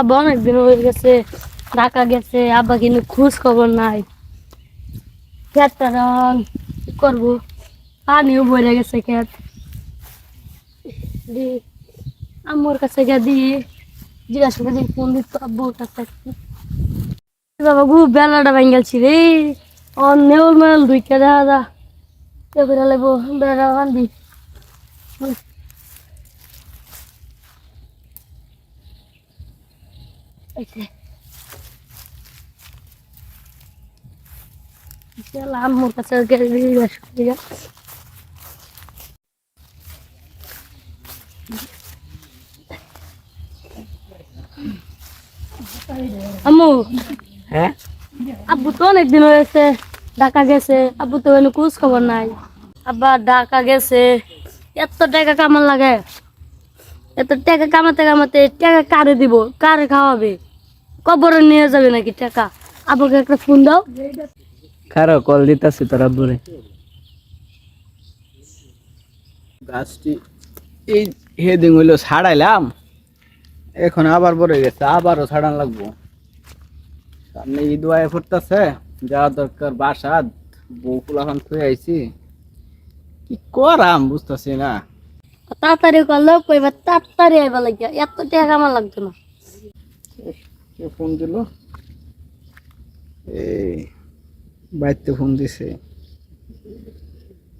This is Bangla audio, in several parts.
আব্বা অনেকদিন হয়ে গেছে, ঢাকা গেছে, আব্বা কিন্তু খোঁজ খবর নাই। খেতটা রং করব। পানিও বইরে গেছে খেত। দি, আম্মুর কাছে গিয়ে দি, জিজ্ঞাসা করে ফোন দিত আব্বুর কাছে। বাবা গু, বেলাটা ভেঙ্গেছি রে। অন নেউল মেউল দুইটা দেখা যা। এবারে লাগবো বেড়া বান্ধি Oke. Jalan mau kasih gini juga ya. আম্মু হ্যাঁ আব্বু তো অনেকদিন হয়েছে ঢাকা গেছে আব্বু তো এনে খোঁজ খবর নাই আব্বা ঢাকা গেছে এত টাকা কামান লাগে এত টাকা কামাতে কামাতে টাকা কারে দিব? কারে খাওয়াবে? কবরে নিয়ে যাবে নাকি টাকা? আব্বুকে একটা ফোন দাও। খারো কল দিতাছি তোর আব্বুরে। গাছটি এই হেদিং হইল ছাড়াইলাম এখন আবার পরে গেছে আবারও ছাড়ান লাগবো। সামনে ঈদ আয় ফুটতেছে যাওয়া দরকার বাসাত বউ ফুলাখান থুয়ে আইছি। কি করাম বুঝতেছি না। তাড়াতাড়ি করলেও কইবা তাড়াতাড়ি আইবা লাগিয়া এত টাকা আমার লাগতো না। কে ফোন দিল? এই বাড়িতে ফোন দিছে।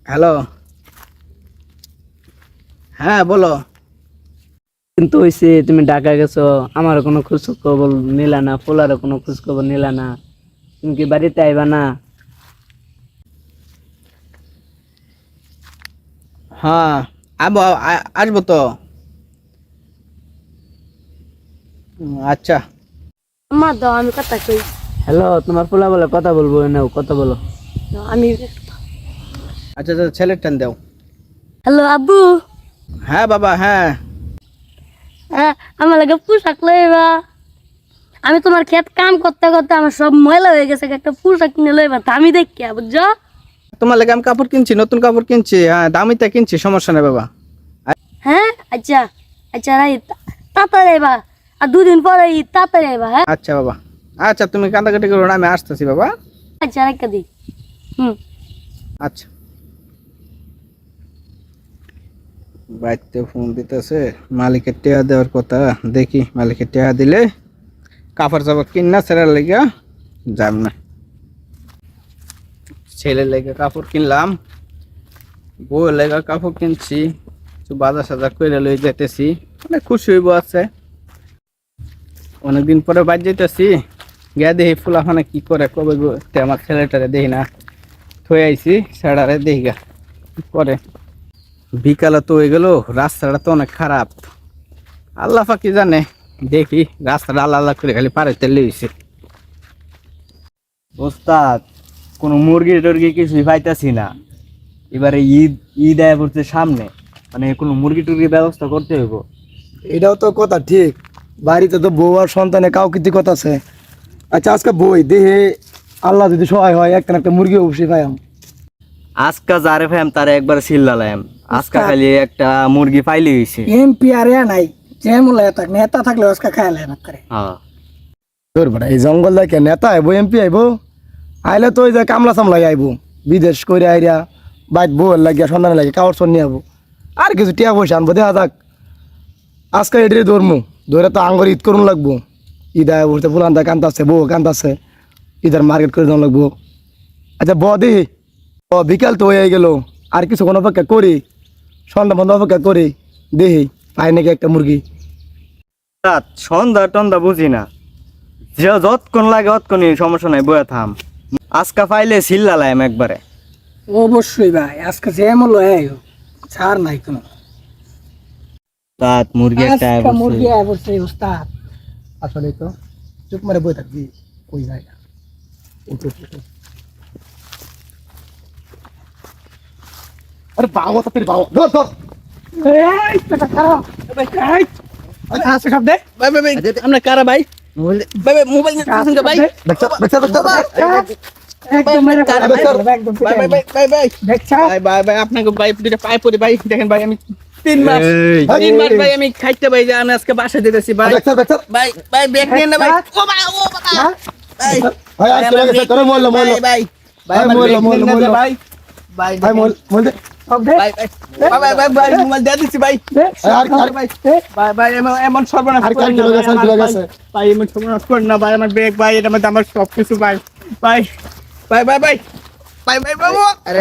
হ্যালো? হ্যাঁ বলো। কিন্তু হয়েছে তুমি ঢাকা গেছো আমার কোনো খোঁজ খবর নিলা না পোলারও কোনো খোঁজ খবর নিলা না। তুমি কি বাড়িতে আইবা না? হ্যাঁ। আবো আসব তো। আচ্ছা। আমার দাও আমি কথা কই। হ্যালো তোমার পোলা বলে কথা বলব নাও কথা বলো। আমি আচ্ছা আচ্ছা ছেলের টান দাও। হ্যালো আব্বু। হ্যাঁ বাবা হ্যাঁ। হ্যাঁ আমার লাগে পোশাক লইবা। আমি তোমার ক্ষেত কাম করতে করতে আমার সব ময়লা হয়ে গেছে একটা পোশাক কিনে লইবা তা আমি দেখি বুঝছ? তোমার লেগে আমি কাপড় কিনছি নতুন কাপড় কিনছি হ্যাঁ দামিতে কিনছি সমস্যা নেই বাবা। হ্যাঁ? আচ্ছা আচ্ছা রাই তাড়াতাড়ি আইবা। আর দুদিন পরে ঈদ তাড়াতাড়ি আইবা হ্যাঁ? আচ্ছা বাবা আচ্ছা তুমি কান্দাকাটি করো না আমি আসতেছি বাবা। আচ্ছা রেখে দিই হুম। আচ্ছা। বাড়িতে ফোন দিতেছে মালিকের টেয়া দেওয়ার কথা দেখি মালিকের টেয়া দিলে কাপড় চাপড় কিন না ছেড়ার লেগে যাব না। ছেলের লেগে কাপড় কিনলাম, বউয়ের লেগে কাপড় কিনছি বাজার সাজার করে লই যেতেছি, অনেক খুশি হইব আছে। অনেকদিন পরে বাদ যেতেছি গিয়া দেখি ফুলাফানে কি করে কবে আমার ছেলেটারে দেখি না থই আইছি সেটারে দেখি গা করে। বিকালে তো হয়ে গেল, রাস্তাটা তো অনেক খারাপ। আল্লাহ ফাঁকি জানে, দেখি রাস্তাটা আল্লাহ আল্লাহ করে খালি পারে তেলে হয়েছে ওস্তাদ কোনো মুরগি টুরগি কিছুই পাইতাছি না। এবারে ঈদ ঈদ আয় পড়ছে সামনে মানে কোনো মুরগি টুরগির ব্যবস্থা করতে হইব। এটাও তো কথা ঠিক। বাড়িতে তো বউ আর সন্তানে কাউ কিছু কথা আছে। আচ্ছা আজকে বই দেহে আল্লাহ যদি সহায় হয় একটা একটা মুরগি অবশ্যই পাই আমি আজকা যারে ফ্যাম তারে একবার সিল্লালাম আজকা খালি একটা মুরগি পাইলি হইছে। এমপি আর এ নাই যেমন থাক নেতা থাকলে আজকে খাইলে না করে হ্যাঁ। তোর বেটা এই জঙ্গল দেখে নেতা আইবো এমপি আইবো? আইলে তো ওই যে কামলা সামলাই আইবো, বিদেশ করে আইরা বাইট বউয়ের লাগিয়া, সন্তানের লাগে কাপড় চর নিয়ে আইবো। আর কিছু টিয়া পয়সা আনব, দেখা যাক। আজকে এটাই ধরমু ধরে তো আঙ্গর ঈদ করুন লাগবো। ঈদ আয় ফুলান দা কান্তাছে বউ কান্তাছে ঈদের মার্কেট করে দেওয়া লাগবো। আচ্ছা ব দেখি। ও বিকাল তো হয়ে গেল, আর কিছু কোনো অপেক্ষা করি? সন্ধ্যা বন্ধ অপেক্ষা করি, দেখি, পাই নাকি একটা মুরগি। সন্ধ্যা টন্দা বুঝি না। যে যতক্ষণ লাগে অতক্ষণই সমস্যা নাই বয়ে থাম। আজকা পাইলে সিল্লালাম একবারে। অবশ্যই ভাই আজকে যে মূল্য ছাড় নাই কোনো। রাত মুরগি একটা আয় পড়ছে। মুরগি আয় পড়ছে উস্তাদ। আসলে তো চুপ মারে বই থাকবি কই যায় না। উঠো, উঠো। আরে বাবা তো ফির বাবা ধর ধর। এই পেটা খারাপ। এই আচ্ছা হাসে সব দে। ভাই ভাই ভাই আমরা কারা ভাই? ভাই ভাই মোবাইল নিয়ে আসেন ভাই। দেখছা দেখছা দেখছা? ভাই? আপনাকে দুটো পায়ে দেখেন আমি তিন মাস তিন মাস ভাই আমি খাইতে ভাই যে আমি আজকে বাসা দিতেছি ভাই ব্যাগ নিয়ে না ও ও বাবা। তোরে মরলো মরলো মরলো, মরলো, মরলো। এমন সর্বনাশ করেন না ভাই, আমার ব্যাগ ভাই এটা আমার সব কিছু ভাই। ভাই বাবু। আরে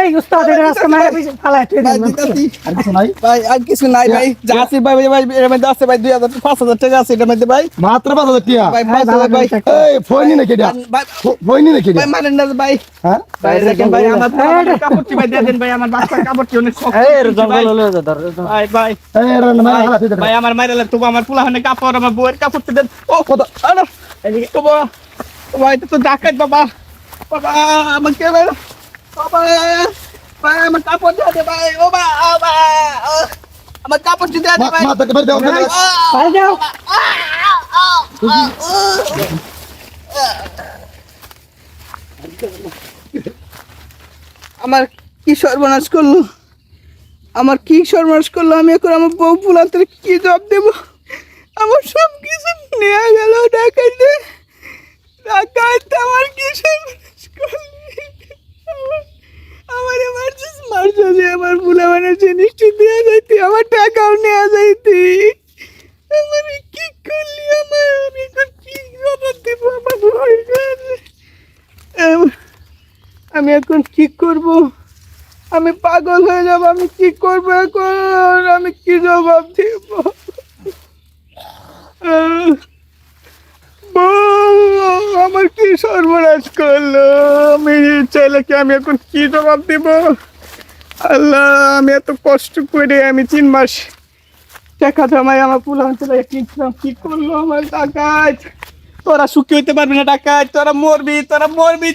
এই উস্তাদ এটা মারা পিছে ফালাই তুই ভাই আর কিছু নাই। ভাই আর কিছু নাই ভাই যা আছে ভাই ভাই ভাই এর মধ্যে আছে ভাই দুই হাজার পাঁচ হাজার টাকা আছে এটার মধ্যে ভাই মাত্র পাঁচ হাজার টিয়া ভাই পাঁচ হাজার ভাই এই ফোনই নাকি এটা? ভাই ফোনই নাকি এটা? ভাই মারেন না ভাই হ্যাঁ? ভাই দেখেন ভাই আমার আমার কাপড়টি ভাই দিয়ে দেন ভাই আমার বাচ্চার কাপড়টি অনেক শক্ত। ভাই ভাই ভাই এই রে না ভাই, হালা ভাই আমার মাইরালে তবু আমার পুলাহানে কাপড় আমার বউয়ের কাপড় দেন। ও কত আরে এদিকে। তো বাবা এটা তো ডাকাত বাবা। বাবা আমাকে বাবা ভাই আমার কাপড় দিয়ে দে ভাই ও আমার কাপড় দিয়ে দে ভাই। মাথা কে দাও পাই যাও। আমার কি সর্বনাশ করল? আমার কি সর্বনাশ করল? আমি এখন আমার বউ পুলাতে কি জব দেব? আমার সব কিছু নিয়ে গেল ডাকাইতে আমার আমার- মারছিস আমার পুলাবানের জিনিসটি দিয়ে যাইতি আমার টাকাও নেওয়া যাইতি। আমার কি করলি আমার? আমি এখন কি জবাব দেবো আমার ভয়। আমি এখন কি করব? আমি পাগল হয়ে যাব আমি কি করব এখন? আমি কি জবাব দেব? বউ, আমার কি সর্বনাশ করল? আমি ছেলেকে আমি এখন কি জবাব দেব? আল্লাহ, আমি এত কষ্ট করে আমি তিন মাস টাকা জমাই আমার পুলা অঞ্চলে কিনছিলাম, কি করল আমার ডাকাত তোরা সুখী হইতে পারবি না ডাকাত তোরা মরবি তোরা মরবি।